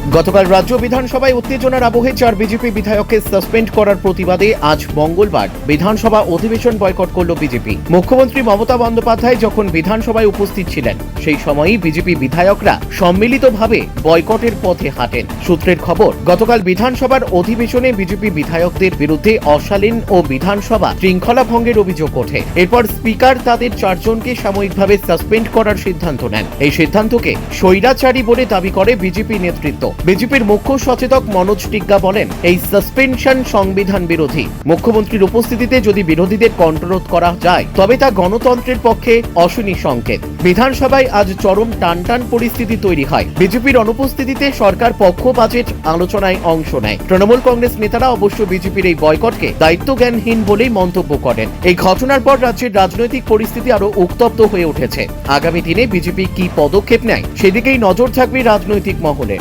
গতকাল রাজ্য বিধানসভায় উত্তেজনার আবহে চার বিজেপি বিধায়ককে সাসপেন্ড করার প্রতিবাদে আজ মঙ্গলবার বিধানসভা অধিবেশন বয়কট করল বিজেপি। মুখ্যমন্ত্রী মমতা বন্দ্যোপাধ্যায় যখন বিধানসভায় উপস্থিত ছিলেন, সেই সময়ই বিজেপি বিধায়করা সম্মিলিতভাবে বয়কটের পথে হাঁটেন। সূত্রের খবর, গতকাল বিধানসভার অধিবেশনে বিজেপি বিধায়কদের বিরুদ্ধে অশালীন ও বিধানসভা শৃঙ্খলা ভঙ্গের অভিযোগ ওঠে। এরপর স্পিকার তাদের চারজনকে সাময়িকভাবে সাসপেন্ড করার সিদ্ধান্ত নেন। এই সিদ্ধান্তকে স্বৈরাচারী বলে দাবি করে বিজেপি নেতৃত্ব। বিজেপির মুখ্য সচেতক মনোজ টিগ্গা বলেন, এই সাসপেনশন সংবিধান বিরোধী। মুখ্যমন্ত্রীর উপস্থিতিতে যদি বিরোধীদের কণ্ঠরোধ করা যায়, তবে তা গণতন্ত্রের পক্ষে অশনি সংকেত। বিধানসভায় আজ চরম টানটান পরিস্থিতি তৈরি হয়। বিজেপির অনুপস্থিতিতে সরকার পক্ষ বাজেট আলোচনায় অংশ নেয়। তৃণমূল কংগ্রেস নেতারা অবশ্য বিজেপির এই বয়কটকে দায়িত্বজ্ঞানহীন বলেই মন্তব্য করেন। এই ঘটনার পর রাজ্যের রাজনৈতিক পরিস্থিতি আরও উত্তপ্ত হয়ে উঠেছে। আগামী দিনে বিজেপি কি পদক্ষেপ নেয়, সেদিকেই নজর থাকবে রাজনৈতিক মহলে।